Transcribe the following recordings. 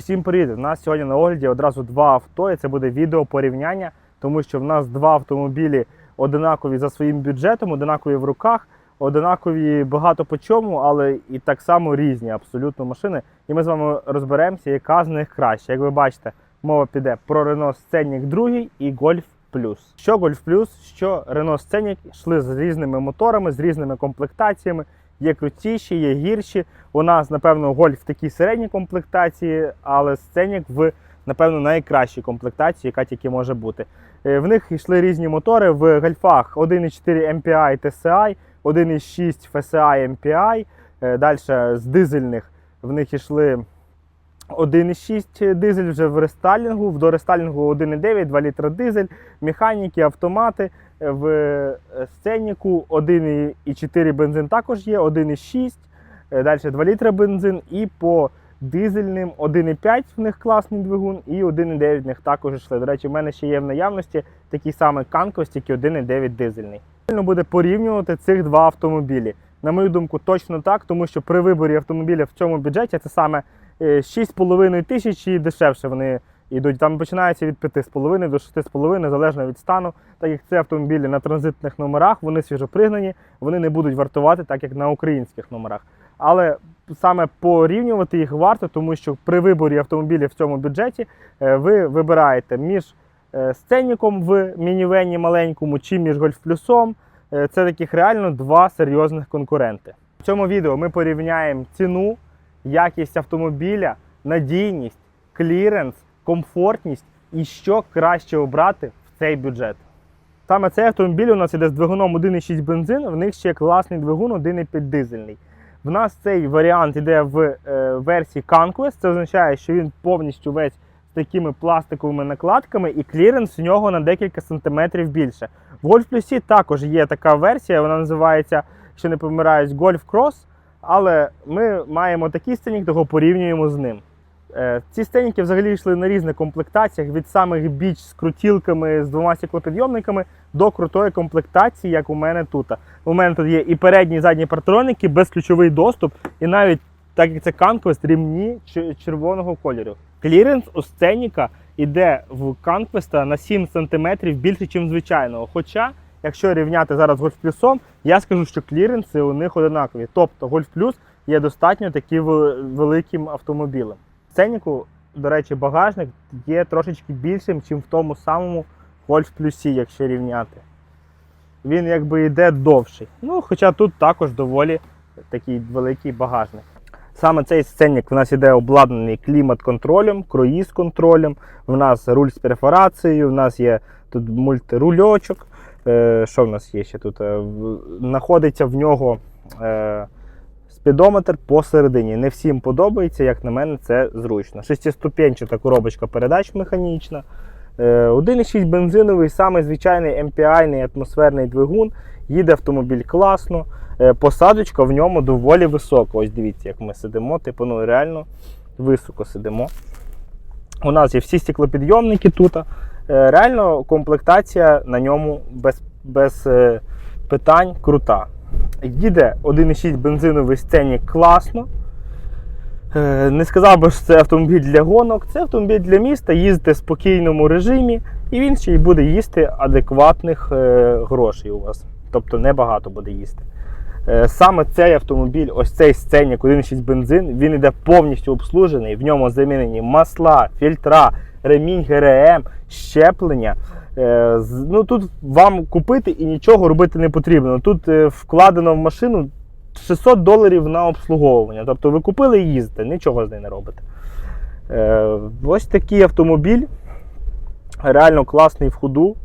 Всім привіт! У нас сьогодні на огляді одразу два авто, і це буде відео порівняння, тому що в нас два автомобілі одинакові за своїм бюджетом, одинакові в руках, одинакові багато по чому, але і так само різні абсолютно машини. І ми з вами розберемося, яка з них краще. Як ви бачите, мова піде про Renault Scenic 2 і Golf Plus. Що Golf Plus, що Renault Scenic йшли з різними моторами, з різними комплектаціями. Є крутіші, є гірші. У нас, напевно, гольф в такій середній комплектації, але сценік в, напевно, найкращій комплектації, яка тільки може бути. Е, В них йшли різні мотори. В гольфах 1,4 MPI TSI, 1,6 FSI MPI. Далі з дизельних в них йшли 1,6 дизель вже в рестайлінгу, в дорестайлінгу 1,9, 2 літра дизель, механіки, автомати. Е, В е, сценіку 1,4 бензин також є, 1,6, е, далі 2 літра бензин і по дизельним 1,5 в них класний двигун і 1,9 в них також йшли. До речі, в мене ще є в наявності такий самий Канкос, тільки 1,9 дизельний. Буде порівнювати цих два автомобілі. На мою думку, точно так, тому що при виборі автомобіля в цьому бюджеті це саме е, 6,5 тисяч і дешевше вони йдуть. Там починається від 5,5 до 6,5, залежно від стану. Так як це автомобілі на транзитних номерах, вони свіжопригнані, вони не будуть вартувати так, як на українських номерах. Але саме порівнювати їх варто, тому що при виборі автомобілів в цьому бюджеті е, ви вибираєте між е, сценіком в мінівені маленькому чи між гольф-плюсом. Е, Це таких реально два серйозних конкуренти. В цьому відео ми порівняємо ціну, якість автомобіля, надійність, кліренс, комфортність і що краще обрати в цей бюджет. Саме цей автомобіль у нас іде з двигуном 1,6 бензин, в них ще класний двигун 1,5 дизельний. В нас цей варіант йде в е, версії Conquest. Це означає, що він повністю весь з такими пластиковими накладками, і кліренс у нього на декілька сантиметрів більше. В Golf Plus також є така версія, вона називається, що не помираюсь, Golf Cross. Але ми маємо такий сценік, того порівнюємо з ним. Е, Ці сценіки взагалі йшли на різних комплектаціях від самих біч з крутілками, з двома стеклопідйомниками до крутої комплектації, як у мене тут. У мене тут є і передні, і задні партроники, безключовий доступ, і навіть так як це Conquest, рівні червоного кольору. Кліренс у сценіка йде в Conquest на 7 см більше, ніж звичайного. Хоча, якщо рівняти зараз Golf Plus, я скажу, що кліренси у них одинакові. Тобто Golf Plus є достатньо таки вел- великим автомобілем. В сценіку, до речі, багажник є трошечки більшим, ніж в тому самому Golf Plus, якщо рівняти. Він якби йде довший. Ну, хоча тут також доволі такий великий багажник. Саме цей сценник в нас іде обладнаний клімат-контролем, круїз-контролем. В нас руль з перфорацією, в нас є тут мультирульочок. Е, що в нас є ще тут? Е, знаходиться в нього е, спідометр посередині. Не всім подобається, як на мене, це зручно. Шестиступенчата коробочка передач механічна. Е, 1,6 бензиновий, самий звичайний MPI атмосферний двигун. Їде автомобіль класно. Посадочка в ньому доволі висока. Ось дивіться, як ми сидимо, типу, ну реально високо сидимо. У нас є всі стеклопідйомники тут. Е, Реально комплектація на ньому без, без е, питань крута. Їде 1,6 бензиновий сценік класно. Е, Не сказав би, що це автомобіль для гонок, це автомобіль для міста, їздити в спокійному режимі, і він ще й буде їсти адекватних грошей у вас. Тобто небагато буде їсти. Саме цей автомобіль, ось цей сценік 1.6 бензин, він іде повністю обслужений. В ньому замінені масла, фільтра, ремінь ГРМ, щеплення. Е, Ну тут вам купити і нічого робити не потрібно. Тут е, вкладено в машину 600 доларів на обслуговування. Тобто ви купили і їздите, нічого з нею не робите. Е, Ось такий автомобіль. Реально класний в ходу.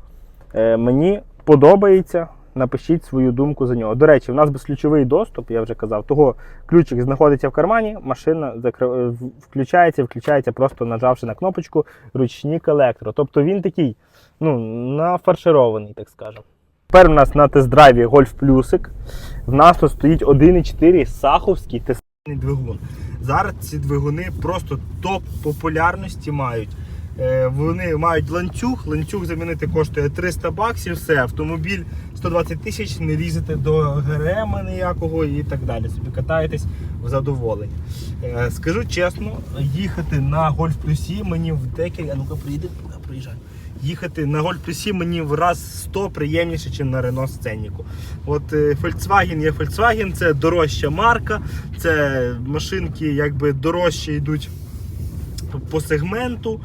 Мені подобається. Напишіть свою думку за нього. До речі, у нас безключовий доступ, я вже казав, того ключик знаходиться в кармані, машина закри- е, включається, включається, просто нажавши на кнопочку ручник електро. Тобто він такий, ну, нафарширований, так скажемо. Тепер у нас на тест-драйві Golf Плюсик. В нас тут стоїть 1,4 саховський тестовий двигун. Зараз ці двигуни просто топ популярності мають. Е, Вони мають ланцюг, ланцюг замінити коштує 300 баксів, все, автомобіль 120 тисяч, не лізете до ГРМ ніякого і так далі. Собі катаєтесь в задоволення. Е, Скажу чесно, їхати на Golf Плюсі мені в декілька. А ну-ка приїде, приїжджай. Їхати на Golf Плюсі мені в раз 100 приємніше, ніж на Renault Сценіку. От е, Volkswagen є Volkswagen, це дорожча марка, це машинки якби дорожче йдуть по сегменту.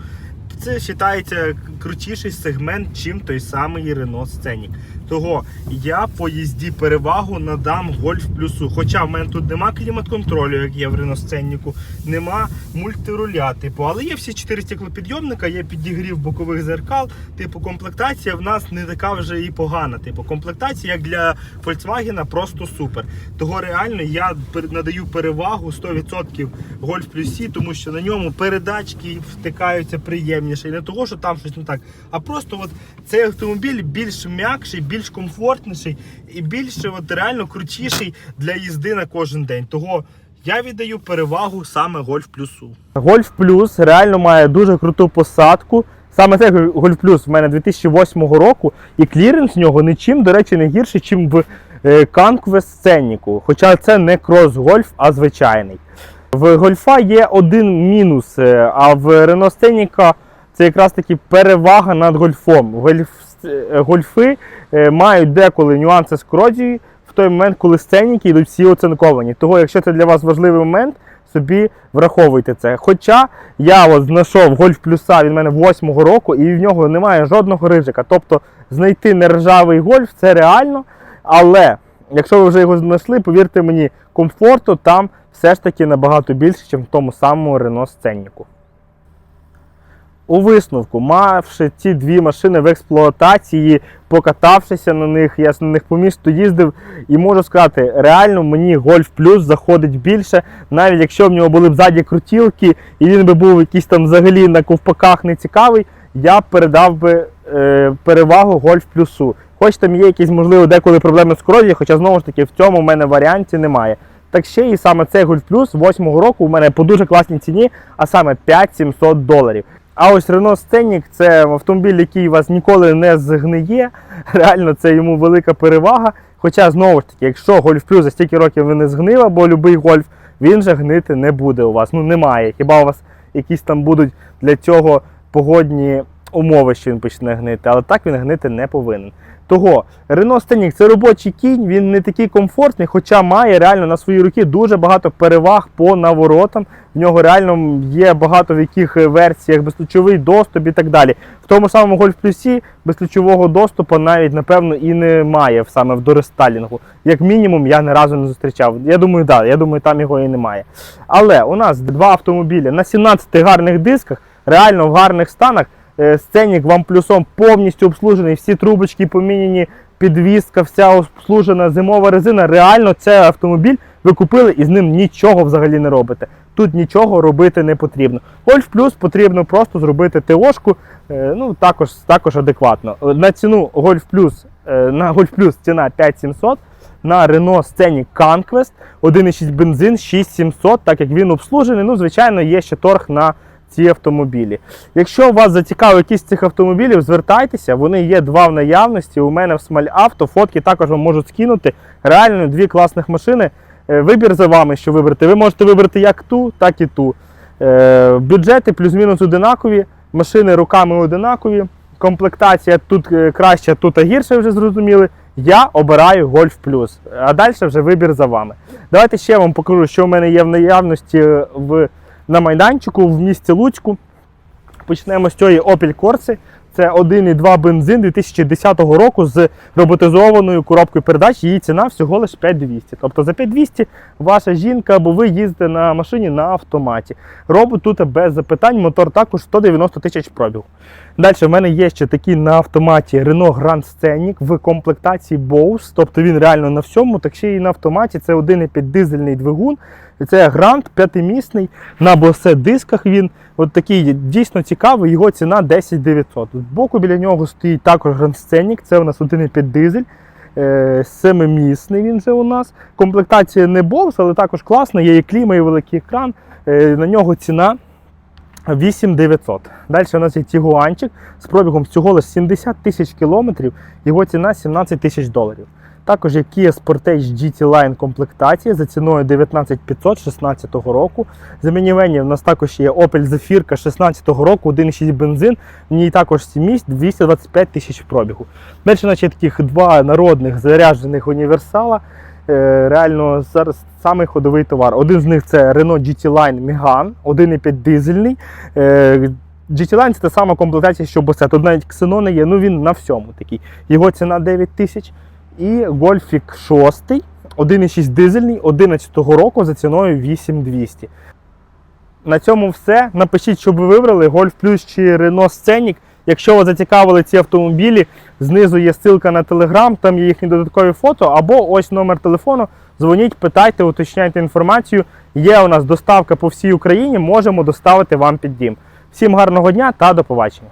Це вважається крутіший сегмент, чим той самий Renault Scenic. Того я по їзді перевагу надам Golf плюсу. Хоча в мене тут нема клімат-контролю, як є в Scenic, нема мультируля, типу, але є всі чотири стеклопідйомника, є підігрів бокових зеркал. Типу, комплектація в нас не така вже і погана. Типу, комплектація як для Volkswagen просто супер. Того реально я надаю перевагу 100% Golf плюсі, тому що на ньому передачки втикаються приємніше. І не того, що там щось не так, а просто от цей автомобіль більш м'якший, більш комфортніший і більш от реально крутіший для їзди на кожен день. Того я віддаю перевагу саме Golf плюсу. Golf Plus реально має дуже круту посадку. Саме цей Golf Plus в мене 2008 року, і кліренс в нього нічим, до речі, не гірший, ніж в Conquest Сценніку. Хоча це не крос-гольф, а звичайний. В гольфа є один мінус, е, а в Renault Сценіка це якраз таки перевага над гольфом. Гольф, гольфи е, мають деколи нюанси з корозією в той момент, коли сценіки йдуть всі оцинковані. Того, якщо це для вас важливий момент, собі враховуйте це. Хоча я от знайшов гольф плюса від мене 8-го року, і в нього немає жодного рижика. Тобто знайти нержавий гольф це реально. Але якщо ви вже його знайшли, повірте мені, комфорту там все ж таки набагато більше, ніж в тому самому Renault Сценніку. У висновку, мавши ці дві машини в експлуатації, покатавшися на них, я на них по місту їздив, і можу сказати, реально мені Golf Plus заходить більше, навіть якщо в нього були б ззаді крутілки, і він би був якийсь там взагалі на ковпаках не цікавий, я передав би е, перевагу Golf Plus. Хоч там є якісь, можливо, деколи проблеми з корозією, хоча знову ж таки в цьому в мене варіанті немає. Так ще і саме цей Golf Plus 8 року у мене по дуже класній ціні, а саме 5700 доларів. А ось Renault Scenic – це автомобіль, який вас ніколи не згниє. Реально, це йому велика перевага. Хоча, знову ж таки, якщо Golf Plus за стільки років ви не згнив, бо будь-який гольф, він же гнити не буде у вас. Ну немає. Хіба у вас якісь там будуть для цього погодні умови, що він почне гнити, але так він гнити не повинен. Того Renault Scenic – це робочий кінь, він не такий комфортний, хоча має реально на свої руки дуже багато переваг по наворотам. В нього реально є багато в яких версіях безключовий доступ і так далі. В тому самому Golf Plus безключового доступу навіть, напевно, і немає саме в дорестайлінгу. Як мінімум, я ні разу не зустрічав. Я думаю, да, я думаю, там його і немає. Але у нас два автомобілі на 17 гарних дисках, реально в гарних станах. Е, Сценік вам плюсом повністю обслужений, всі трубочки поміняні, підвізка, вся обслужена, зимова резина. Реально цей автомобіль ви купили і з ним нічого взагалі не робите. Тут нічого робити не потрібно. Гольф плюс потрібно просто зробити ТОшку, е, ну також, також адекватно. Е, На ціну Гольф плюс на Гольф плюс ціна 5700. На Renault Scenic Conquest 1,6 бензин 6700, так як він обслужений. Ну, звичайно, є ще торг на ці автомобілі. Якщо вас зацікавить якісь з цих автомобілів, звертайтеся, вони є два в наявності. У мене в Смаль Авто, фотки також вам можуть скинути. Реально дві класних машини. Е, Вибір за вами, що вибрати. Ви можете вибрати як ту, так і ту. Е, Бюджети плюс-мінус одинакові, машини руками одинакові. Комплектація тут е, краща, тут гірше, вже зрозуміли. Я обираю Golf Plus, а далі вже вибір за вами. Давайте ще вам покажу, що в мене є в наявності в, на майданчику в місті Луцьку. Почнемо з цієї Opel Corsa. Це 1,2 бензин 2010 року з роботизованою коробкою передач. Її ціна всього лише 5200. Тобто за 5200 ваша жінка або ви їздите на машині на автоматі. Робот тут без запитань, мотор також 190 тисяч пробіг. Далі в мене є ще такий на автоматі Renault Grand Scenic в комплектації Bose. Тобто він реально на всьому, так ще і на автоматі. Це 1,5 дизельний двигун. Це Grand п'ятимісний на босе дисках він. От такий дійсно цікавий, його ціна 10 900. Збоку біля нього стоїть також Grand Scenic, це у нас 1,5 дизель. е, Семимісний він же у нас. Комплектація не Bose, але також класна, є і кліма, і великий екран. Е, На нього ціна 8900. Далі у нас є Тігуанчик з пробігом всього лише 70 тисяч кілометрів, його ціна 17 тисяч доларів. Також є Kia Sportage GT Line комплектація за ціною 19500 16 року. За мінівені у нас також є Opel Zafirka 16 року, 1,6 бензин. В ній також 7 місць, 225 тисяч пробігу. Далі у таких два народних заряджених універсала. Е, Реально зараз самий ходовий товар. Один з них це Renault GT Line Megane, 1,5 дизельний. Е, GT Line це та сама комплектація, що Bose. Тут навіть ксенони є, ну він на всьому такий. Його ціна 9 тисяч. І Гольфік 6, 1,6 дизельний 11 року за ціною 8200. На цьому все. Напишіть, що ви вибрали Golf Plus чи Renault Scenic. Якщо вас зацікавили ці автомобілі, знизу є ссылка на телеграм, там є їхні додаткові фото, або ось номер телефону. Дзвоніть, питайте, уточняйте інформацію. Є у нас доставка по всій Україні, можемо доставити вам під дім. Всім гарного дня та до побачення.